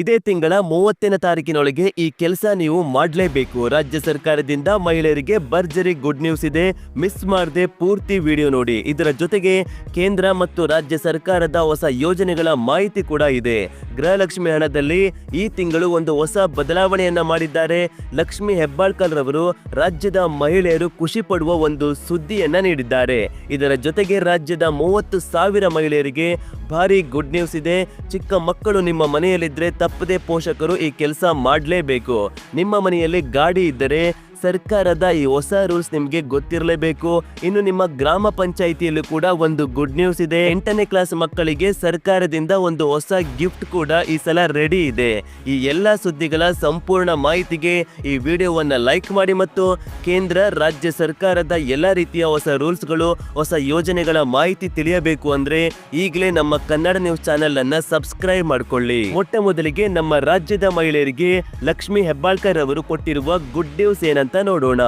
ಇದೇ ತಿಂಗಳ ಮೂವತ್ತನೇ ತಾರೀಕಿನೊಳಗೆ ಈ ಕೆಲಸ ನೀವು ಮಾಡಲೇಬೇಕು. ರಾಜ್ಯ ಸರ್ಕಾರದಿಂದ ಮಹಿಳೆಯರಿಗೆ ಭರ್ಜರಿ ಗುಡ್ ನ್ಯೂಸ್ ಇದೆ. ಮಿಸ್ ಮಾಡದೆ ಪೂರ್ತಿ ವಿಡಿಯೋ ನೋಡಿ. ಇದರ ಜೊತೆಗೆ ಕೇಂದ್ರ ಮತ್ತು ರಾಜ್ಯ ಸರ್ಕಾರದ ಹೊಸ ಯೋಜನೆಗಳ ಮಾಹಿತಿ ಕೂಡ ಇದೆ. ಗೃಹಲಕ್ಷ್ಮಿ ಹಣದಲ್ಲಿ ಈ ತಿಂಗಳು ಒಂದು ಹೊಸ ಬದಲಾವಣೆಯನ್ನ ಮಾಡಿದ್ದಾರೆ. ಲಕ್ಷ್ಮಿ ಹೆಬ್ಬಾಳ್ಕರ್ ರವರು ರಾಜ್ಯದ ಮಹಿಳೆಯರು ಖುಷಿ ಪಡುವ ಒಂದು ಸುದ್ದಿಯನ್ನ ನೀಡಿದ್ದಾರೆ. ಇದರ ಜೊತೆಗೆ ರಾಜ್ಯದ ಮೂವತ್ತು ಸಾವಿರ ಮಹಿಳೆಯರಿಗೆ ಭಾರಿ ಗುಡ್ ನ್ಯೂಸ್ ಇದೆ. ಚಿಕ್ಕ ಮಕ್ಕಳು ನಿಮ್ಮ ಮನೆಯಲ್ಲಿದ್ರೆ ತಪ್ಪದೆ ಪೋಷಕರು ಈ ಕೆಲಸ ಮಾಡಲೇಬೇಕು. ನಿಮ್ಮ ಮನೆಯಲ್ಲಿ ಗಾಡಿ ಇದ್ದರೆ ಸರ್ಕಾರದ ಈ ಹೊಸ ರೂಲ್ಸ್ ನಿಮಗೆ ಗೊತ್ತಿರಲೇಬೇಕು. ಇನ್ನು ನಿಮ್ಮ ಗ್ರಾಮ ಪಂಚಾಯಿತಿಯಲ್ಲೂ ಕೂಡ ಒಂದು ಗುಡ್ ನ್ಯೂಸ್ ಇದೆ. ಎಂಟನೇ ಕ್ಲಾಸ್ ಮಕ್ಕಳಿಗೆ ಸರ್ಕಾರದಿಂದ ಒಂದು ಹೊಸ ಗಿಫ್ಟ್ ಕೂಡ ಈ ಸಲ ರೆಡಿ ಇದೆ. ಈ ಎಲ್ಲ ಸುದ್ದಿಗಳ ಸಂಪೂರ್ಣ ಮಾಹಿತಿಗೆ ಈ ವಿಡಿಯೋವನ್ನ ಲೈಕ್ ಮಾಡಿ ಮತ್ತು ಕೇಂದ್ರ, ರಾಜ್ಯ ಸರ್ಕಾರದ ಎಲ್ಲ ರೀತಿಯ ಹೊಸ ರೂಲ್ಸ್ಗಳು, ಹೊಸ ಯೋಜನೆಗಳ ಮಾಹಿತಿ ತಿಳಿಯಬೇಕು ಅಂದ್ರೆ ಈಗಲೇ ನಮ್ಮ ಕನ್ನಡ ನ್ಯೂಸ್ ಚಾನೆಲ್ ಅನ್ನ ಸಬ್ಸ್ಕ್ರೈಬ್ ಮಾಡಿಕೊಳ್ಳಿ. ಮೊಟ್ಟ ಮೊದಲಿಗೆ ನಮ್ಮ ರಾಜ್ಯದ ಮಹಿಳೆಯರಿಗೆ ಲಕ್ಷ್ಮಿ ಹೆಬ್ಬಾಳ್ಕರ್ ಅವರು ಕೊಟ್ಟಿರುವ ಗುಡ್ ನ್ಯೂಸ್ ಏನಂತ ನೋಡೋಣ.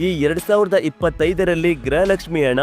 ಈ ಎರಡ್ ಸಾವಿರದ ಇಪ್ಪತ್ತೈದರಲ್ಲಿ ಗೃಹಲಕ್ಷ್ಮಿ ಹಣ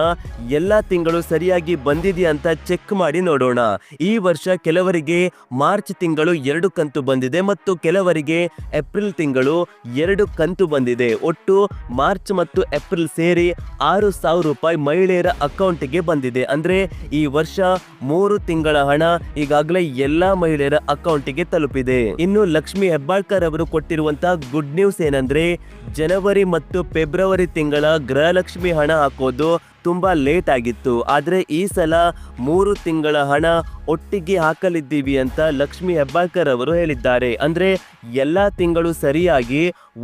ಎಲ್ಲ ತಿಂಗಳು ಸರಿಯಾಗಿ ಬಂದಿದೆಯಾ ಅಂತ ಚೆಕ್ ಮಾಡಿ ನೋಡೋಣ. ಈ ವರ್ಷ ಕೆಲವರಿಗೆ ಮಾರ್ಚ್ ತಿಂಗಳು ಎರಡು ಕಂತು ಬಂದಿದೆ ಮತ್ತು ಕೆಲವರಿಗೆ ಏಪ್ರಿಲ್ ತಿಂಗಳು ಎರಡು ಕಂತು ಬಂದಿದೆ. ಒಟ್ಟು ಮಾರ್ಚ್ ಮತ್ತು ಏಪ್ರಿಲ್ ಸೇರಿ ಆರು ಸಾವಿರ ರೂಪಾಯಿ ಮಹಿಳೆಯರ ಅಕೌಂಟ್ಗೆ ಬಂದಿದೆ. ಅಂದ್ರೆ ಈ ವರ್ಷ ಮೂರು ತಿಂಗಳ ಹಣ ಈಗಾಗಲೇ ಎಲ್ಲಾ ಮಹಿಳೆಯರ ಅಕೌಂಟ್ಗೆ ತಲುಪಿದೆ. ಇನ್ನು ಲಕ್ಷ್ಮಿ ಹೆಬ್ಬಾಳ್ಕರ್ ಅವರು ಕೊಟ್ಟಿರುವಂತಹ ಗುಡ್ ನ್ಯೂಸ್ ಏನಂದ್ರೆ, ಜನವರಿ ಮತ್ತು ಫೆಬ್ರವರಿ ತಿಂಗಳ ಗೃಹಲಕ್ಷ್ಮಿ ಹಣ ಹಾಕೋದು ತುಂಬಾ ಲೇಟ್ ಆಗಿತ್ತು. ಆದರೆ ಈ ಸಲ ಮೂರು ತಿಂಗಳ ಹಣ ಒಟ್ಟಿಗೆ ಹಾಕಲಿದ್ದೀವಿ ಅಂತ ಲಕ್ಷ್ಮಿ ಹೆಬ್ಬಾಳ್ಕರ್ ಅವರು ಹೇಳಿದ್ದಾರೆ. ಅಂದ್ರೆ ಎಲ್ಲಾ ತಿಂಗಳು ಸರಿಯಾಗಿ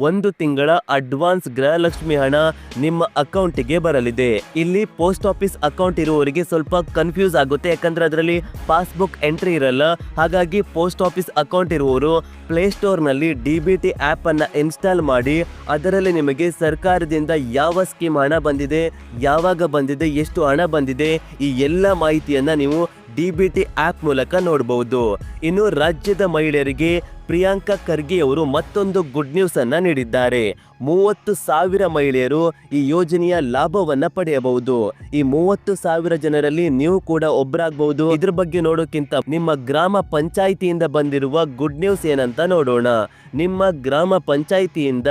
ಒಂದು ತಿಂಗಳ ಅಡ್ವಾನ್ಸ್ ಗೃಹಲಕ್ಷ್ಮಿ ಹಣ ನಿಮ್ಮ ಅಕೌಂಟಿಗೆ ಬರಲಿದೆ. ಇಲ್ಲಿ ಪೋಸ್ಟ್ ಆಫೀಸ್ ಅಕೌಂಟ್ ಇರುವವರಿಗೆ ಸ್ವಲ್ಪ ಕನ್ಫ್ಯೂಸ್ ಆಗುತ್ತೆ. ಯಾಕಂದ್ರೆ ಅದರಲ್ಲಿ ಪಾಸ್ಬುಕ್ ಎಂಟ್ರಿ ಇರಲ್ಲ. ಹಾಗಾಗಿ ಪೋಸ್ಟ್ ಆಫೀಸ್ ಅಕೌಂಟ್ ಇರುವವರು ಪ್ಲೇಸ್ಟೋರ್ನಲ್ಲಿ ಡಿ ಬಿ ಟಿ ಆ್ಯಪನ್ನು ಇನ್ಸ್ಟಾಲ್ ಮಾಡಿ, ಅದರಲ್ಲಿ ನಿಮಗೆ ಸರ್ಕಾರದಿಂದ ಯಾವ ಸ್ಕೀಮ್ ಹಣ ಬಂದಿದೆ, ಯಾವಾಗ ಬಂದಿದೆ, ಎಷ್ಟು ಹಣ ಬಂದಿದೆ, ಈ ಎಲ್ಲ ಮಾಹಿತಿಯನ್ನ ನೀವು ಡಿ ಬಿ ಟಿ ಆ್ಯಪ್ ಮೂಲಕ ನೋಡಬಹುದು ಇನ್ನು ರಾಜ್ಯದ ಮಹಿಳೆಯರಿಗೆ ಪ್ರಿಯಾಂಕಾ ಖರ್ಗೆ ಅವರು ಮತ್ತೊಂದು ಗುಡ್ ನ್ಯೂಸ್ ಅನ್ನ ನೀಡಿದ್ದಾರೆ. ಮೂವತ್ತು ಸಾವಿರ ಮಹಿಳೆಯರು ಈ ಯೋಜನೆಯ ಲಾಭವನ್ನ ಪಡೆಯಬಹುದು. ಈ ಮೂವತ್ತು ಸಾವಿರ ಜನರಲ್ಲಿ ನೀವು ಕೂಡ ಒಬ್ಬರಾಗಬಹುದು ಇದ್ರ ಬಗ್ಗೆ ನೋಡೋಕ್ಕಿಂತ ನಿಮ್ಮ ಗ್ರಾಮ ಪಂಚಾಯಿತಿಯಿಂದ ಬಂದಿರುವ ಗುಡ್ ನ್ಯೂಸ್ ಏನಂತ ನೋಡೋಣ. ನಿಮ್ಮ ಗ್ರಾಮ ಪಂಚಾಯಿತಿಯಿಂದ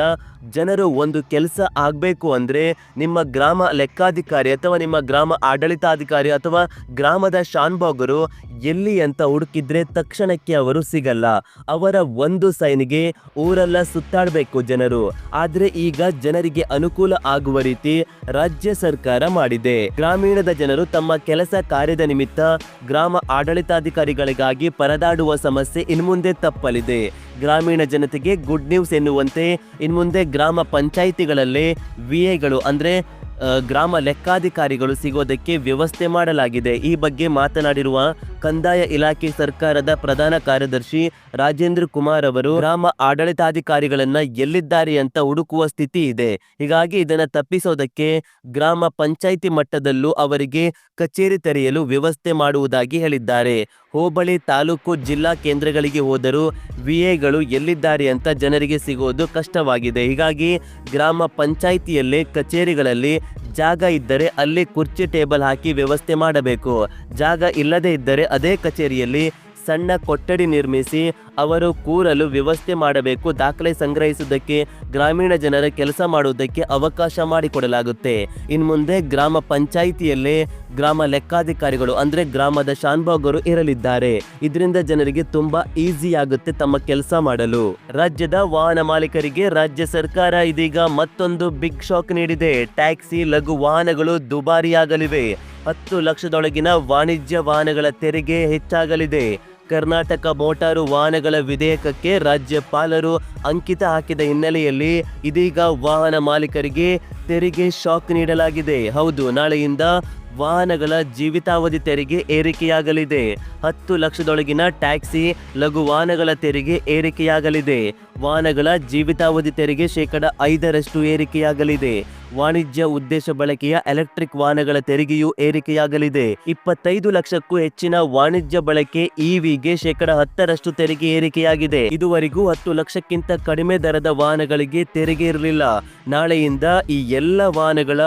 ಜನರು ಒಂದು ಕೆಲಸ ಆಗಬೇಕು ಅಂದರೆ ನಿಮ್ಮ ಗ್ರಾಮ ಲೆಕ್ಕಾಧಿಕಾರಿ ಅಥವಾ ನಿಮ್ಮ ಗ್ರಾಮ ಆಡಳಿತಾಧಿಕಾರಿ ಅಥವಾ ಗ್ರಾಮದ ಶಾನ್ಭೋಗರು ಎಲ್ಲಿ ಅಂತ ಹುಡುಕಿದ್ರೆ ತಕ್ಷಣಕ್ಕೆ ಅವರು ಸಿಗಲ್ಲ. ಅವರ ಒಂದು ಸೈನಿಗೆ ಊರೆಲ್ಲ ಸುತ್ತಾಡಬೇಕು ಜನರು. ಆದ್ರೆ ಈಗ ಜನರಿಗೆ ಅನುಕೂಲ ಆಗುವ ರೀತಿ ರಾಜ್ಯ ಸರ್ಕಾರ ಮಾಡಿದೆ. ಗ್ರಾಮೀಣದ ಜನರು ತಮ್ಮ ಕೆಲಸ ಕಾರ್ಯದ ನಿಮಿತ್ತ ಗ್ರಾಮ ಆಡಳಿತಾಧಿಕಾರಿಗಳಿಗಾಗಿ ಪರದಾಡುವ ಸಮಸ್ಯೆ ಇನ್ಮುಂದೆ ತಪ್ಪಲಿದೆ. ಗ್ರಾಮೀಣ ಜನತೆಗೆ ಗುಡ್ ನ್ಯೂಸ್ ಎನ್ನುವಂತೆ ಇನ್ಮುಂದೆ ಗ್ರಾಮ ಪಂಚಾಯಿತಿಗಳಲ್ಲಿ ವಿ ಎಗಳು ಅಂದ್ರೆ ಗ್ರಾಮ ಲೆಕ್ಕಾಧಿಕಾರಿಗಳು ಸಿಗೋದಕ್ಕೆ ವ್ಯವಸ್ಥೆ ಮಾಡಲಾಗಿದೆ. ಈ ಬಗ್ಗೆ ಮಾತನಾಡಿರುವ ಕಂದಾಯ ಇಲಾಖೆ ಸರ್ಕಾರದ ಪ್ರಧಾನ ಕಾರ್ಯದರ್ಶಿ ರಾಜೇಂದ್ರ ಕುಮಾರ್ ಅವರು ಗ್ರಾಮ ಆಡಳಿತಾಧಿಕಾರಿಗಳನ್ನ ಎಲ್ಲಿದ್ದಾರೆ ಅಂತ ಹುಡುಕುವ ಸ್ಥಿತಿ ಇದೆ. ಹೀಗಾಗಿ ಇದನ್ನ ತಪ್ಪಿಸೋದಕ್ಕೆ ಗ್ರಾಮ ಪಂಚಾಯಿತಿ ಮಟ್ಟದಲ್ಲೂ ಅವರಿಗೆ ಕಚೇರಿ ತೆರೆಯಲು ವ್ಯವಸ್ಥೆ ಮಾಡುವುದಾಗಿ ಹೇಳಿದ್ದಾರೆ. ಹೋಬಳಿ ತಾಲೂಕು ಜಿಲ್ಲಾ ಕೇಂದ್ರಗಳಿಗೆ ಹೋದರೂ ವಿಎಗಳು ಎಲ್ಲಿದ್ದಾರೆ ಅಂತ ಜನರಿಗೆ ಸಿಗೋದು ಕಷ್ಟವಾಗಿದೆ. ಹೀಗಾಗಿ ಗ್ರಾಮ ಪಂಚಾಯಿತಿಯಲ್ಲಿ ಕಚೇರಿಗಳಲ್ಲಿ ಜಾಗ ಇದ್ದರೆ ಅಲ್ಲಿ ಕುರ್ಚಿ ಟೇಬಲ್ ಹಾಕಿ ವ್ಯವಸ್ಥೆ ಮಾಡಬೇಕು. ಜಾಗ ಇಲ್ಲದೇ ಇದ್ದರೆ ಅದೇ ಕಚೇರಿಯಲ್ಲಿ ಸಣ್ಣ ಕೊಠಡಿ ನಿರ್ಮಿಸಿ ಅವರು ಕೂರಲು ವ್ಯವಸ್ಥೆ ಮಾಡಬೇಕು. ದಾಖಲೆ ಸಂಗ್ರಹಿಸುವುದಕ್ಕೆ ಗ್ರಾಮೀಣ ಜನರ ಕೆಲಸ ಮಾಡುವುದಕ್ಕೆ ಅವಕಾಶ ಮಾಡಿಕೊಡಲಾಗುತ್ತೆ. ಇನ್ನು ಮುಂದೆ ಗ್ರಾಮ ಪಂಚಾಯಿತಿಯಲ್ಲೇ ಗ್ರಾಮ ಲೆಕ್ಕಾಧಿಕಾರಿಗಳು ಅಂದರೆ ಗ್ರಾಮದ ಶಾನ್ಭಾಗರು ಇರಲಿದ್ದಾರೆ. ಇದರಿಂದ ಜನರಿಗೆ ತುಂಬಾ ಈಸಿ ಆಗುತ್ತೆ ತಮ್ಮ ಕೆಲಸ ಮಾಡಲು. ರಾಜ್ಯದ ವಾಹನ ಮಾಲೀಕರಿಗೆ ರಾಜ್ಯ ಸರ್ಕಾರ ಇದೀಗ ಮತ್ತೊಂದು ಬಿಗ್ ಶಾಕ್ ನೀಡಿದೆ. ಟ್ಯಾಕ್ಸಿ, ಲಘು ವಾಹನಗಳು ದುಬಾರಿಯಾಗಲಿವೆ. ಹತ್ತು ಲಕ್ಷದೊಳಗಿನ ವಾಣಿಜ್ಯ ವಾಹನಗಳ ತೆರಿಗೆ ಹೆಚ್ಚಾಗಲಿದೆ. ಕರ್ನಾಟಕ ಮೋಟಾರು ವಾಹನಗಳ ವಿಧೇಯಕಕ್ಕೆ ರಾಜ್ಯಪಾಲರು ಅಂಕಿತ ಹಾಕಿದ ಹಿನ್ನೆಲೆಯಲ್ಲಿ ಇದೀಗ ವಾಹನ ಮಾಲೀಕರಿಗೆ ತೆರಿಗೆ ಶಾಕ್ ನೀಡಲಾಗಿದೆ. ಹೌದು, ನಾಳೆಯಿಂದ ವಾಹನಗಳ ಜೀವಿತಾವಧಿ ತೆರಿಗೆ ಏರಿಕೆಯಾಗಲಿದೆ. ಹತ್ತು ಲಕ್ಷದೊಳಗಿನ ಟ್ಯಾಕ್ಸಿ, ಲಘು ವಾಹನಗಳ ತೆರಿಗೆ ಏರಿಕೆಯಾಗಲಿದೆ. ವಾಹನಗಳ ಜೀವಿತಾವಧಿ ತೆರಿಗೆ ಶೇಕಡ ಐದರಷ್ಟು ಏರಿಕೆಯಾಗಲಿದೆ. ವಾಣಿಜ್ಯ ಉದ್ದೇಶ ಬಳಕೆಯ ಎಲೆಕ್ಟ್ರಿಕ್ ವಾಹನಗಳ ತೆರಿಗೆಯೂ ಏರಿಕೆಯಾಗಲಿದೆ. ಇಪ್ಪತ್ತೈದು ಲಕ್ಷಕ್ಕೂ ಹೆಚ್ಚಿನ ವಾಣಿಜ್ಯ ಬಳಕೆ ಇವಿಗೆ ಶೇಕಡ ಹತ್ತರಷ್ಟು ತೆರಿಗೆ ಏರಿಕೆಯಾಗಿದೆ. ಇದುವರೆಗೂ ಹತ್ತು ಲಕ್ಷಕ್ಕಿಂತ ಕಡಿಮೆ ದರದ ವಾಹನಗಳಿಗೆ ತೆರಿಗೆ ಇರಲಿಲ್ಲ. ನಾಳೆಯಿಂದ ಈ ಎಲ್ಲ ವಾಹನಗಳ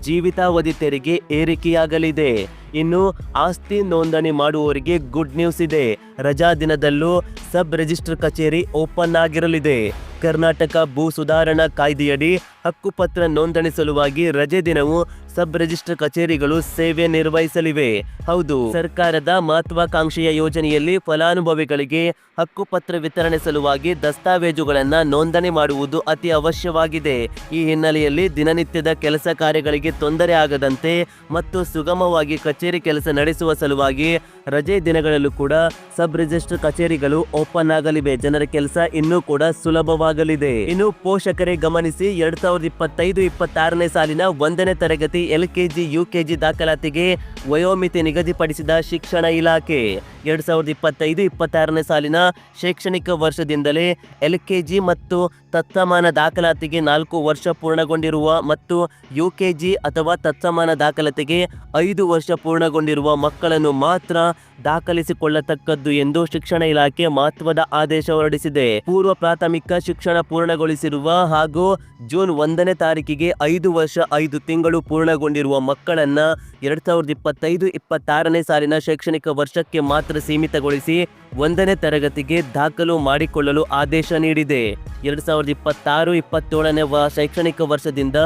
ಜೀವಿತಾವಧಿ ತೆರಿಗೆ ಏರಿಕೆಯಾಗಲಿದೆ. ಇನ್ನು ಆಸ್ತಿ ನೋಂದಣಿ ಮಾಡುವವರಿಗೆ ಗುಡ್ ನ್ಯೂಸ್ ಇದೆ. ರಜಾ ದಿನದಲ್ಲೂ ಸಬ್ ರಿಜಿಸ್ಟರ್ ಕಚೇರಿ ಓಪನ್ ಆಗಿರಲಿದೆ. ಕರ್ನಾಟಕ ಭೂ ಸುಧಾರಣಾ ಕಾಯ್ದೆಯಡಿ ಹಕ್ಕುಪತ್ರ ನೋಂದಣಿ ಸಲುವಾಗಿ ರಜೆ ದಿನವೂ ಸಬ್ ರಿಜಿಸ್ಟರ್ ಕಚೇರಿಗಳು ಸೇವೆ ನಿರ್ವಹಿಸಲಿವೆ. ಹೌದು, ಸರ್ಕಾರದ ಮಹತ್ವಾಕಾಂಕ್ಷೆಯ ಯೋಜನೆಯಲ್ಲಿ ಫಲಾನುಭವಿಗಳಿಗೆ ಹಕ್ಕುಪತ್ರ ವಿತರಣೆ ಸಲುವಾಗಿ ದಸ್ತಾವೇಜುಗಳನ್ನು ನೋಂದಣಿ ಮಾಡುವುದು ಅತಿ ಅವಶ್ಯವಾಗಿದೆ. ಈ ಹಿನ್ನೆಲೆಯಲ್ಲಿ ದಿನನಿತ್ಯದ ಕೆಲಸ ಕಾರ್ಯಗಳಿಗೆ ತೊಂದರೆ ಆಗದಂತೆ ಮತ್ತು ಸುಗಮವಾಗಿ ಕಚೇರಿ ಕೆಲಸ ನಡೆಸುವ ಸಲುವಾಗಿ ರಜೆ ದಿನಗಳಲ್ಲೂ ಕೂಡ ಸಬ್ ರಿಜಿಸ್ಟರ್ ಕಚೇರಿಗಳು ಓಪನ್ ಆಗಲಿವೆ. ಜನರ ಕೆಲಸ ಇನ್ನೂ ಕೂಡ ಸುಲಭವಾಗಲಿದೆ. ಇನ್ನು ಪೋಷಕರೇ ಗಮನಿಸಿ, ಎರಡ್ ಸಾವಿರದ ಇಪ್ಪತ್ತೈದು, ಇಪ್ಪತ್ತಾರನೇ ಸಾಲಿನ ಒಂದನೇ ತರಗತಿ ಎಲ್ ಕೆಜಿ ಯು ಕೆಜಿ ದಾಖಲಾತಿಗೆ ವಯೋಮಿತಿ ನಿಗದಿಪಡಿಸಿದ ಶಿಕ್ಷಣ ಇಲಾಖೆ. ಎರಡ್ ಸಾವಿರದ ಇಪ್ಪತ್ತೈದು, ಇಪ್ಪತ್ತಾರನೇ ಸಾಲಿನ ಶೈಕ್ಷಣಿಕ ವರ್ಷದಿಂದಲೇ ಎಲ್ ಕೆಜಿ ಮತ್ತು ತತ್ಸಮಾನ ದಾಖಲಾತಿಗೆ ನಾಲ್ಕು ವರ್ಷ ಪೂರ್ಣಗೊಂಡಿರುವ ಮತ್ತು ಯು ಕೆಜಿ ಅಥವಾ ತತ್ಸಮಾನ ದಾಖಲಾತಿಗೆ ಐದು ವರ್ಷ ಪೂರ್ಣಗೊಂಡಿರುವ ಮಕ್ಕಳನ್ನು ಮಾತ್ರ ದಾಖಲಿಸಿಕೊಳ್ಳತಕ್ಕದ್ದು ಎಂದು ಶಿಕ್ಷಣ ಇಲಾಖೆ ಮಹತ್ವದ ಆದೇಶ ಹೊರಡಿಸಿದೆ. ಪೂರ್ವ ಪ್ರಾಥಮಿಕ ಶಿಕ್ಷಣ ಪೂರ್ಣಗೊಳಿಸಿರುವ ಹಾಗೂ ಜೂನ್ ಒಂದನೇ ತಾರೀಕಿಗೆ ಐದು ವರ್ಷ ಐದು ತಿಂಗಳು ಪೂರ್ಣಗೊಂಡಿರುವ ಮಕ್ಕಳನ್ನ ಎರಡ್ ಸಾವಿರದ ಇಪ್ಪತ್ತೈದು ಇಪ್ಪತ್ತಾರನೇ ಸಾಲಿನ ಶೈಕ್ಷಣಿಕ ವರ್ಷಕ್ಕೆ ಮಾತ್ರ ಸೀಮಿತಗೊಳಿಸಿ ಒಂದನೇ ತರಗತಿಗೆ ದಾಖಲು ಮಾಡಿಕೊಳ್ಳಲು ಆದೇಶ ನೀಡಿದೆ. ಎರಡ್ ಸಾವಿರದ ಇಪ್ಪತ್ತಾರು, ಇಪ್ಪತ್ತೇಳನೇ ವ, ಶೈಕ್ಷಣಿಕ ವರ್ಷದಿಂದ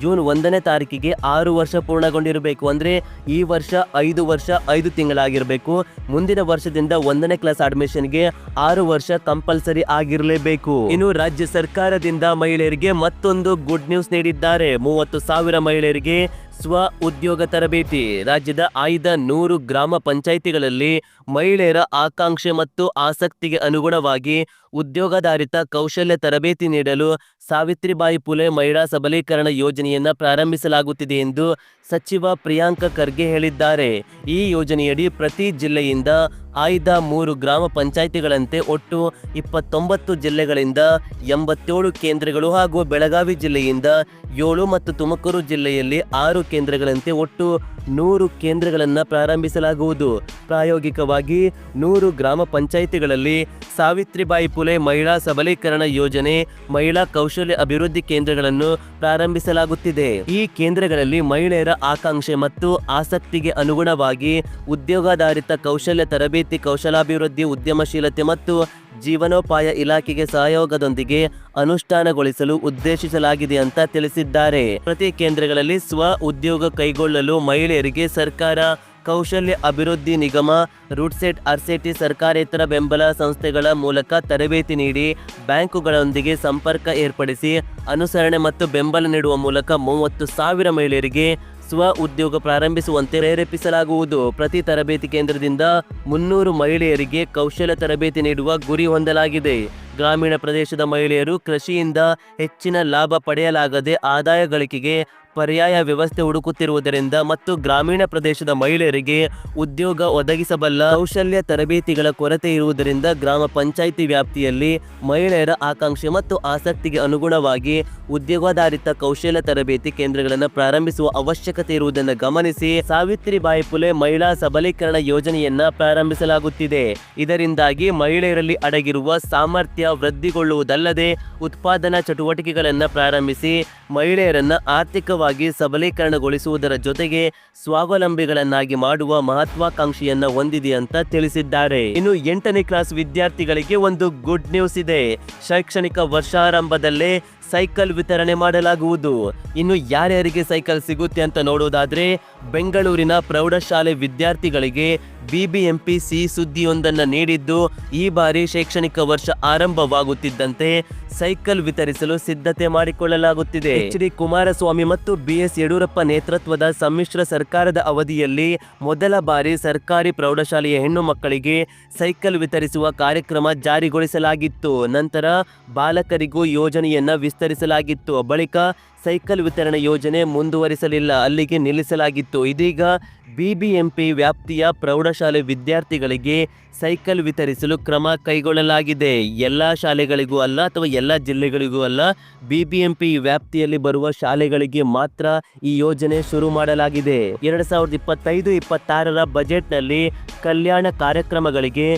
ಜೂನ್ ಒಂದನೇ ತಾರೀಕಿಗೆ ಆರು ವರ್ಷ ಪೂರ್ಣಗೊಂಡಿರಬೇಕು. ಅಂದರೆ ಈ ವರ್ಷ ಐದು ವರ್ಷ ಐದು ತಿಂಗಳಾಗಿರಬೇಕು. ಮುಂದಿನ ವರ್ಷದಿಂದ ಒಂದನೇ ಕ್ಲಾಸ್ ಅಡ್ಮಿಷನ್ಗೆ ಆರು ವರ್ಷ ಕಂಪಲ್ಸರಿ ಆಗಿರಲೇಬೇಕು. ಇನ್ನು ರಾಜ್ಯ ಸರ್ಕಾರದಿಂದ ಮಹಿಳೆಯರಿಗೆ ಮತ್ತೊಂದು ಗುಡ್ ನ್ಯೂಸ್ ನೀಡಿದ್ದಾರೆ. ಮೂವತ್ತು ಸಾವಿರ ಮಹಿಳೆಯರಿಗೆ ಸ್ವ ಉದ್ಯೋಗ ತರಬೇತಿ. ರಾಜ್ಯದ ಆಯ್ದ ನೂರು ಗ್ರಾಮ ಪಂಚಾಯಿತಿಗಳಲ್ಲಿ ಮಹಿಳೆಯರ ಆಕಾಂಕ್ಷೆ ಮತ್ತು ಆಸಕ್ತಿಗೆ ಅನುಗುಣವಾಗಿ ಉದ್ಯೋಗಾಧಾರಿತ ಕೌಶಲ್ಯ ತರಬೇತಿ ನೀಡಲು ಸಾವಿತ್ರಿಬಾಯಿ ಪುಲೆ ಮಹಿಳಾ ಸಬಲೀಕರಣ ಯೋಜನೆಯನ್ನು ಪ್ರಾರಂಭಿಸಲಾಗುತ್ತಿದೆ ಎಂದು ಸಚಿವ ಪ್ರಿಯಾಂಕ ಖರ್ಗೆ ಹೇಳಿದ್ದಾರೆ. ಈ ಯೋಜನೆಯಡಿ ಪ್ರತಿ ಜಿಲ್ಲೆಯಿಂದ ಆಯ್ದ ಮೂರು ಗ್ರಾಮ ಪಂಚಾಯಿತಿಗಳಂತೆ ಒಟ್ಟು ಇಪ್ಪತ್ತೊಂಬತ್ತು ಜಿಲ್ಲೆಗಳಿಂದ ಎಂಬತ್ತೇಳು ಕೇಂದ್ರಗಳು ಹಾಗೂ ಬೆಳಗಾವಿ ಜಿಲ್ಲೆಯಿಂದ ಏಳು ಮತ್ತು ತುಮಕೂರು ಜಿಲ್ಲೆಯಲ್ಲಿ ಆರು ಕೇಂದ್ರಗಳಂತೆ ಒಟ್ಟು ನೂರು ಕೇಂದ್ರಗಳನ್ನು ಪ್ರಾರಂಭಿಸಲಾಗುವುದು. ಪ್ರಾಯೋಗಿಕವಾಗಿ ನೂರು ಗ್ರಾಮ ಪಂಚಾಯಿತಿಗಳಲ್ಲಿ ಸಾವಿತ್ರಿಬಾಯಿ ಪುಲೆ ಮಹಿಳಾ ಸಬಲೀಕರಣ ಯೋಜನೆ, ಮಹಿಳಾ ಕೌಶಲ್ಯ ಅಭಿವೃದ್ಧಿ ಕೇಂದ್ರಗಳನ್ನು ಪ್ರಾರಂಭಿಸಲಾಗುತ್ತಿದೆ. ಈ ಕೇಂದ್ರಗಳಲ್ಲಿ ಮಹಿಳೆಯರ ಆಕಾಂಕ್ಷೆ ಮತ್ತು ಆಸಕ್ತಿಗೆ ಅನುಗುಣವಾಗಿ ಉದ್ಯೋಗಾಧಾರಿತ ಕೌಶಲ್ಯ ತರಬೇತಿ, ಕೌಶಲಾಭಿವೃದ್ಧಿ, ಉದ್ಯಮಶೀಲತೆ ಮತ್ತು ಜೀವನೋಪಾಯ ಇಲಾಖೆಗೆ ಸಹಯೋಗದೊಂದಿಗೆ ಅನುಷ್ಠಾನಗೊಳಿಸಲು ಉದ್ದೇಶಿಸಲಾಗಿದೆ ಅಂತ ತಿಳಿಸಿದ್ದಾರೆ. ಪ್ರತಿ ಕೇಂದ್ರಗಳಲ್ಲಿ ಸ್ವ ಉದ್ಯೋಗ ಕೈಗೊಳ್ಳಲು ಮಹಿಳೆಯರಿಗೆ ಸರ್ಕಾರ ಕೌಶಲ್ಯ ಅಭಿವೃದ್ಧಿ ನಿಗಮ ರೂಟ್ಸೆಟ್ ಅರ್ಸೆಟಿ ಸರ್ಕಾರೇತರ ಬೆಂಬಲ ಸಂಸ್ಥೆಗಳ ಮೂಲಕ ತರಬೇತಿ ನೀಡಿ ಬ್ಯಾಂಕುಗಳೊಂದಿಗೆ ಸಂಪರ್ಕ ಏರ್ಪಡಿಸಿ ಅನುಸರಣೆ ಮತ್ತು ಬೆಂಬಲ ನೀಡುವ ಮೂಲಕ ಮೂವತ್ತು ಸಾವಿರ ಮಹಿಳೆಯರಿಗೆ ಸ್ವ ಉದ್ಯೋಗ ಪ್ರಾರಂಭಿಸುವಂತೆ ಪ್ರೇರೇಪಿಸಲಾಗುವುದು. ಪ್ರತಿ ತರಬೇತಿ ಕೇಂದ್ರದಿಂದ ಮುನ್ನೂರು ಮಹಿಳೆಯರಿಗೆ ಕೌಶಲ್ಯ ತರಬೇತಿ ನೀಡುವ ಗುರಿ ಹೊಂದಲಾಗಿದೆ. ಗ್ರಾಮೀಣ ಪ್ರದೇಶದ ಮಹಿಳೆಯರು ಕೃಷಿಯಿಂದ ಹೆಚ್ಚಿನ ಲಾಭ ಪಡೆಯಲಾಗದೆ ಆದಾಯ ಗಳಿಕೆಗೆ ಪರ್ಯಾಯ ವ್ಯವಸ್ಥೆ ಹುಡುಕುತ್ತಿರುವುದರಿಂದ ಮತ್ತು ಗ್ರಾಮೀಣ ಪ್ರದೇಶದ ಮಹಿಳೆಯರಿಗೆ ಉದ್ಯೋಗ ಒದಗಿಸಬಲ್ಲ ಕೌಶಲ್ಯ ತರಬೇತಿಗಳ ಕೊರತೆ ಇರುವುದರಿಂದ ಗ್ರಾಮ ಪಂಚಾಯಿತಿ ವ್ಯಾಪ್ತಿಯಲ್ಲಿ ಮಹಿಳೆಯರ ಆಕಾಂಕ್ಷೆ ಮತ್ತು ಆಸಕ್ತಿಗೆ ಅನುಗುಣವಾಗಿ ಉದ್ಯೋಗಾಧಾರಿತ ಕೌಶಲ್ಯ ತರಬೇತಿ ಕೇಂದ್ರಗಳನ್ನು ಪ್ರಾರಂಭಿಸುವ ಅವಶ್ಯಕತೆ ಇರುವುದನ್ನು ಗಮನಿಸಿ ಸಾವಿತ್ರಿಬಾಯಿ ಫುಲೆ ಮಹಿಳಾ ಸಬಲೀಕರಣ ಯೋಜನೆಯನ್ನ ಪ್ರಾರಂಭಿಸಲಾಗುತ್ತಿದೆ. ಇದರಿಂದಾಗಿ ಮಹಿಳೆಯರಲ್ಲಿ ಅಡಗಿರುವ ಸಾಮರ್ಥ್ಯ ವೃದ್ಧಿಗೊಳ್ಳುವುದಲ್ಲದೆ ಉತ್ಪಾದನಾ ಚಟುವಟಿಕೆಗಳನ್ನು ಪ್ರಾರಂಭಿಸಿ ಮಹಿಳೆಯರನ್ನು ಆರ್ಥಿಕವಾಗಿ ಸಬಲೀಕರಣಗೊಳಿಸುವುದರ ಜೊತೆಗೆ ಸ್ವಾವಲಂಬಿಗಳನ್ನಾಗಿ ಮಾಡುವ ಮಹತ್ವಾಕಾಂಕ್ಷೆಯನ್ನು ಹೊಂದಿದೆ ಅಂತ ತಿಳಿಸಿದ್ದಾರೆ. ಇನ್ನು ಎಂಟನೇ ಕ್ಲಾಸ್ ವಿದ್ಯಾರ್ಥಿಗಳಿಗೆ ಒಂದು ಗುಡ್ ನ್ಯೂಸ್ ಇದೆ. ಶೈಕ್ಷಣಿಕ ವರ್ಷಾರಂಭದಲ್ಲೇ ಸೈಕಲ್ ವಿತರಣೆ ಮಾಡಲಾಗುವುದು. ಇನ್ನು ಯಾರ್ಯಾರಿಗೆ ಸೈಕಲ್ ಸಿಗುತ್ತೆ ಅಂತ ನೋಡೋದಾದ್ರೆ, ಬೆಂಗಳೂರಿನ ಪ್ರೌಢಶಾಲೆ ವಿದ್ಯಾರ್ಥಿಗಳಿಗೆ ಬಿಬಿಎಂಪಿ ಸಿ ಸುದ್ದಿಯೊಂದನ್ನು ನೀಡಿದ್ದು, ಈ ಬಾರಿ ಶೈಕ್ಷಣಿಕ ವರ್ಷ ಆರಂಭವಾಗುತ್ತಿದ್ದಂತೆ ಸೈಕಲ್ ವಿತರಿಸಲು ಸಿದ್ಧತೆ ಮಾಡಿಕೊಳ್ಳಲಾಗುತ್ತಿದೆ. ಎಚ್ ಡಿ ಕುಮಾರಸ್ವಾಮಿ ಮತ್ತು ಬಿ ಎಸ್ ಯಡಿಯೂರಪ್ಪ ನೇತೃತ್ವದ ಸಮ್ಮಿಶ್ರ ಸರ್ಕಾರದ ಅವಧಿಯಲ್ಲಿ ಮೊದಲ ಬಾರಿ ಸರ್ಕಾರಿ ಪ್ರೌಢಶಾಲೆಯ ಹೆಣ್ಣು ಮಕ್ಕಳಿಗೆ ಸೈಕಲ್ ವಿತರಿಸುವ ಕಾರ್ಯಕ್ರಮ ಜಾರಿಗೊಳಿಸಲಾಗಿತ್ತು. ನಂತರ ಬಾಲಕರಿಗೂ ಯೋಜನೆಯನ್ನು ವಿಸ್ತರಿಸಲಾಗಿತ್ತು. ಬಳಿಕ ಸೈಕಲ್ ವಿತರಣೆ ಯೋಜನೆ ಮುಂದುವರಿಸಲಿಲ್ಲ. ಅಲ್ಲಿಗೆ ನಿಲ್ಲಿಸಲಾಗಿತ್ತು. ಇದೀಗ ಬಿಬಿಎಂಪಿ ವ್ಯಾಪ್ತಿಯ ಪ್ರೌಢಶಾಲೆ ವಿದ್ಯಾರ್ಥಿಗಳಿಗೆ ಸೈಕಲ್ ವಿತರಿಸಲು ಕ್ರಮ ಕೈಗೊಳ್ಳಲಾಗಿದೆ. ಎಲ್ಲ ಶಾಲೆಗಳಿಗೂ ಅಲ್ಲ ಅಥವಾ ಎಲ್ಲ ಜಿಲ್ಲೆಗಳಿಗೂ ಅಲ್ಲ, ಬಿಬಿಎಂಪಿ ವ್ಯಾಪ್ತಿಯಲ್ಲಿ ಬರುವ ಶಾಲೆಗಳಿಗೆ ಮಾತ್ರ ಈ ಯೋಜನೆ ಶುರು ಮಾಡಲಾಗಿದೆ. ಎರಡು ಸಾವಿರದ ಇಪ್ಪತ್ತೈದು, ಇಪ್ಪತ್ತಾರರ ಬಜೆಟ್ನಲ್ಲಿ ಕಲ್ಯಾಣ ಕಾರ್ಯಕ್ರಮಗಳಿಗೆ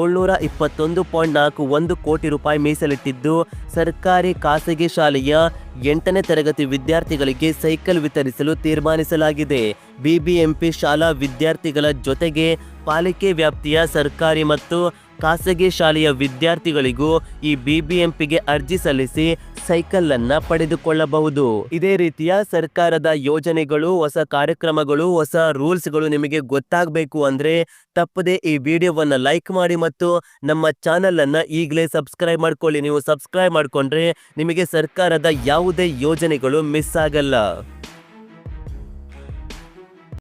ಏಳ್ನೂರ ಇಪ್ಪತ್ತೊಂದು ಪಾಯಿಂಟ್ ನಾಲ್ಕು ಒಂದು ಕೋಟಿ ರೂಪಾಯಿ ಮೀಸಲಿಟ್ಟಿದ್ದು, ಸರ್ಕಾರಿ ಖಾಸಗಿ ಶಾಲೆಯ ಎಂಟನೇ ತರಗತಿ ತರಗತಿ ವಿದ್ಯಾರ್ಥಿಗಳಿಗೆ ಸೈಕಲ್ ವಿತರಿಸಲು ತೀರ್ಮಾನಿಸಲಾಗಿದೆ. ಬಿಬಿಎಂಪಿ ಶಾಲಾ ವಿದ್ಯಾರ್ಥಿಗಳ ಜೊತೆಗೆ ಪಾಲಿಕೆ ವ್ಯಾಪ್ತಿಯ ಸರ್ಕಾರಿ ಮತ್ತು ಖಾಸಗಿ ಶಾಲೆಯ ವಿದ್ಯಾರ್ಥಿಗಳಿಗೂ ಈ ಬಿಬಿಎಂಪಿಗೆ ಅರ್ಜಿ ಸಲ್ಲಿಸಿ ಸೈಕಲ್ ಅನ್ನ ಪಡೆದುಕೊಳ್ಳಬಹುದು. ಇದೇ ರೀತಿಯ ಸರ್ಕಾರದ ಯೋಜನೆಗಳು, ಹೊಸ ಕಾರ್ಯಕ್ರಮಗಳು, ಹೊಸ ರೂಲ್ಸ್ಗಳು ನಿಮಗೆ ಗೊತ್ತಾಗಬೇಕು ಅಂದ್ರೆ ತಪ್ಪದೆ ಈ ವಿಡಿಯೋವನ್ನ ಲೈಕ್ ಮಾಡಿ ಮತ್ತು ನಮ್ಮ ಚಾನೆಲ್ ಅನ್ನ ಈಗಲೇ ಸಬ್ಸ್ಕ್ರೈಬ್ ಮಾಡ್ಕೊಳ್ಳಿ. ನೀವು ಸಬ್ಸ್ಕ್ರೈಬ್ ಮಾಡ್ಕೊಂಡ್ರೆ ನಿಮಗೆ ಸರ್ಕಾರದ ಯಾವುದೇ ಯೋಜನೆಗಳು ಮಿಸ್ ಆಗಲ್ಲ.